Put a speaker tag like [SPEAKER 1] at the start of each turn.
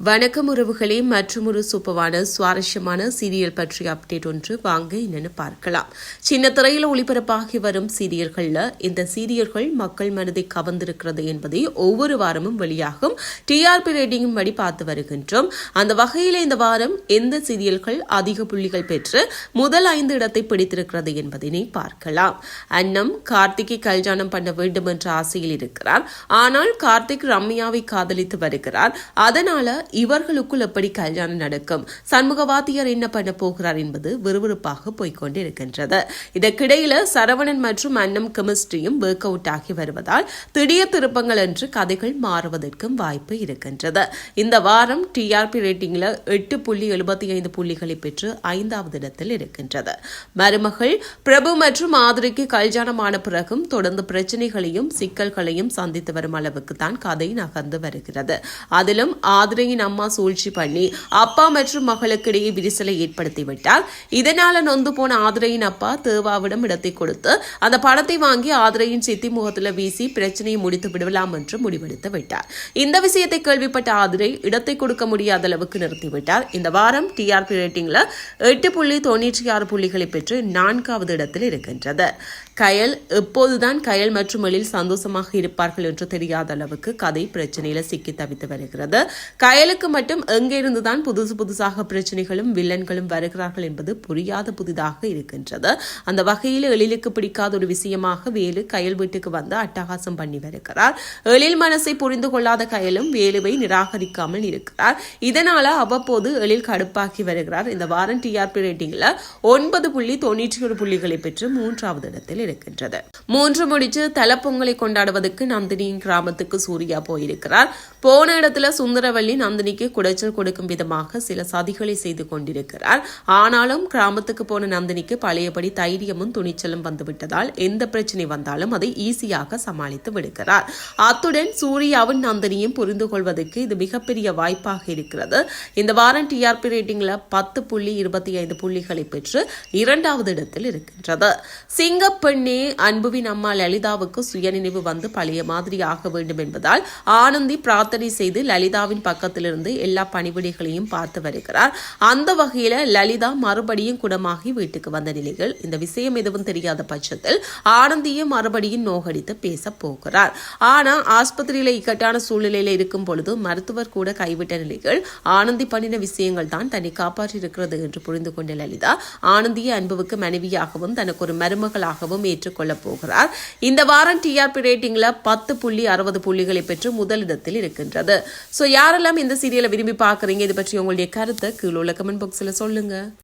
[SPEAKER 1] வணக்கம் உறவுகளே மற்றும் ஒரு சூப்பரான சுவாரஸ்யமான சீரியல் பற்றிய அப்டேட் ஒன்று வாங்க என்னென்னு பார்க்கலாம். சின்ன திரையில் ஒளிபரப்பாகி வரும் சீரியல்களில் இந்த சீரியல்கள் மக்கள் மனதை கவர்ந்திருக்கிறது என்பதை ஒவ்வொரு வாரமும் வெளியாகும். டிஆர்பி ரேட்டிங்கும் படி பார்த்து வருகின்றோம். அந்த வகையில் இந்த வாரம் எந்த சீரியல்கள் அதிக புள்ளிகள் பெற்று முதல் ஐந்து இடத்தை பிடித்திருக்கிறது என்பதனை பார்க்கலாம். அன்னம் கார்த்திகை கல்யாணம் பண்ண வேண்டும் என்ற ஆசையில் இருக்கிறார். ஆனால் கார்த்திக் ரம்யாவை காதலித்து வருகிறார். அதனால இவர்களுக்குள் எப்படி கல்யாணம் நடக்கும்? சண்முகவாத்தியார் என்ன பண்ண போகிறார் என்பது விறுவிறுப்பாக போய்கொண்டிருக்கின்றது. இதற்கிடையில சரவணன் மற்றும் அன்னம் கெமிஸ்ட்ரியும் ஒர்க் அவுட் ஆகி வருவதால் திடீர் திருப்பங்கள் என்று கதைகள் மாறுவதற்கும் வாய்ப்பு இருக்கின்றது. இந்த வாரம் டிஆர்பி ரேட்டிங்ல எட்டு புள்ளி எழுபத்தி ஐந்து புள்ளிகளை பெற்று ஐந்தாவது இடத்தில் இருக்கின்றது. மருமகள் பிரபு மற்றும் ஆதிரிக்கு கல்யாணமான பிறகும் தொடர்ந்து பிரச்சனைகளையும் சிக்கல்களையும் சந்தித்து வரும் அளவுக்கு தான் கதை நகர்ந்து வருகிறது. அதிலும் ஆதிரையின் அம்மா சூழ்ச்சி பண்ணி அப்பா மற்றும் மகளுக்கு இடையே விரிசலை ஏற்படுத்திவிட்டார் இதனால நொந்து போன ஆதிரையின் அப்பா தேவாவிடம் இடத்தை கொடுத்து அந்த பணத்தை வாங்கி ஆதிரையின் சித்தி முகத்துல வீசி பிரச்சனையை முடித்து விடலாம் என்று முடிவெடுத்து விட்டார். இந்த விஷயத்தை கேள்விப்பட்ட ஆதிரை இடத்தை கொடுக்க முடியாத அளவுக்கு நிறுத்திவிட்டார் இந்த வாரம் டிஆர்பி ரேட்டிங்ல எட்டு புள்ளி தொண்ணூற்றி ஆறு புள்ளிகளை பெற்று நான்காவது இடத்தில் இருக்கின்றது. கயல் எப்போதுதான் கயல் மற்றும் எழில் சந்தோஷமாக இருப்பார்கள் என்று தெரியாத அளவுக்கு கதை பிரச்சனையில சிக்கி தவித்து வருகிறது. கயல் செயலுக்கு மட்டும் எங்கிருந்துதான் புதுசு புதுசாக பிரச்சனைகளும் வில்லன்களும் வருகிறார்கள் என்பது புரியாத புதிதாக இருக்கின்றது. அந்த வகையில் எழிலுக்கு பிடிக்காத ஒரு விஷயமாக வேலு கயல் வீட்டுக்கு வந்து அட்டகாசம் பண்ணி வருகிறார். எழில் மனசை புரிந்து கொள்ளாத கயலும் வேலுவை நிராகரிக்காமல் இருக்கிறார். இதனால அவ்வப்போது எழில் கடுப்பாக்கி வருகிறார். இந்த வாரம் டிஆர்பி ரேட்டிங்ல ஒன்பது புள்ளி தொண்ணூற்றி ஒரு புள்ளிகளை பெற்று மூன்றாவது இடத்தில் இருக்கின்றது. மூன்று முடிச்சு தலப்பொங்கலை கொண்டாடுவதற்கு நந்தினியின் கிராமத்துக்கு சூர்யா போயிருக்கிறார். போன இடத்துல சுந்தரவள்ளி நந்தினிக்கு குடைச்சல் கொடுக்கும் விதமாக சில சதிகளை செய்து கொண்டிருக்கிறார். ஆனாலும் கிராமத்துக்கு போன நந்தினிக்கு பழையபடி தைரியமும் துணிச்சலும் வந்துவிட்டதால் எந்த பிரச்சனை வந்தாலும் அதை ஈஸியாக சமாளித்து விடுகிறார். அத்துடன் சூர்யாவும் நந்தினியும் புரிந்து கொள்வதற்கு இது மிகப்பெரிய வாய்ப்பாக இருக்கிறது. இந்த வாரம் டிஆர்பி ரேட்டிங்ல பத்து புள்ளி இருபத்தி ஐந்து புள்ளிகளை பெற்று இரண்டாவது இடத்தில் இருக்கின்றது. சிங்கப்பெண்ணே அன்புவின் அம்மா லலிதாவுக்கு சுயநினைவு வந்து பழைய மாதிரி ஆக வேண்டும் என்பதால் ஆனந்தி பிரார்த்தனை செய்து லலிதாவின் பக்கத்தில் பக்கத்திலிருந்து எல்லா பணிவிடைகளையும் பார்த்து வருகிறார். அந்த வகையில் லலிதா மறுபடியும் குணமாகி வீட்டுக்கு வந்த நிலையில் இந்த விஷயம் எதுவும் தெரியாத பட்சத்தில் ஆனந்தியை மறுபடியும் நோகடித்து பேச போகிறார். ஆனால் ஆஸ்பத்திரியில் இக்கட்டான சூழ்நிலையில் இருக்கும் பொழுது மருத்துவர் கூட கைவிட்ட நிலையில் ஆனந்தி பண்ணின விஷயங்கள் தான் தன்னை காப்பாற்றி இருக்கிறது என்று புரிந்து கொண்ட லலிதா ஆனந்தியை அன்புவுக்கு மனைவியாகவும் தனக்கு ஒரு மருமகளாகவும் ஏற்றுக்கொள்ளப் போகிறார். இந்த வாரம் டிஆர்பி ரேட்டிங்ல பத்து புள்ளி அறுபது புள்ளிகளை பெற்று முதலிடத்தில் இருக்கின்றது. ஸோ யாரெல்லாம் இந்த சீரியலை விரும்பி பார்க்குறீங்க? இது பற்றி உங்களுடைய கருத்தை கீழே உள்ள கமெண்ட் பாக்ஸில் சொல்லுங்க.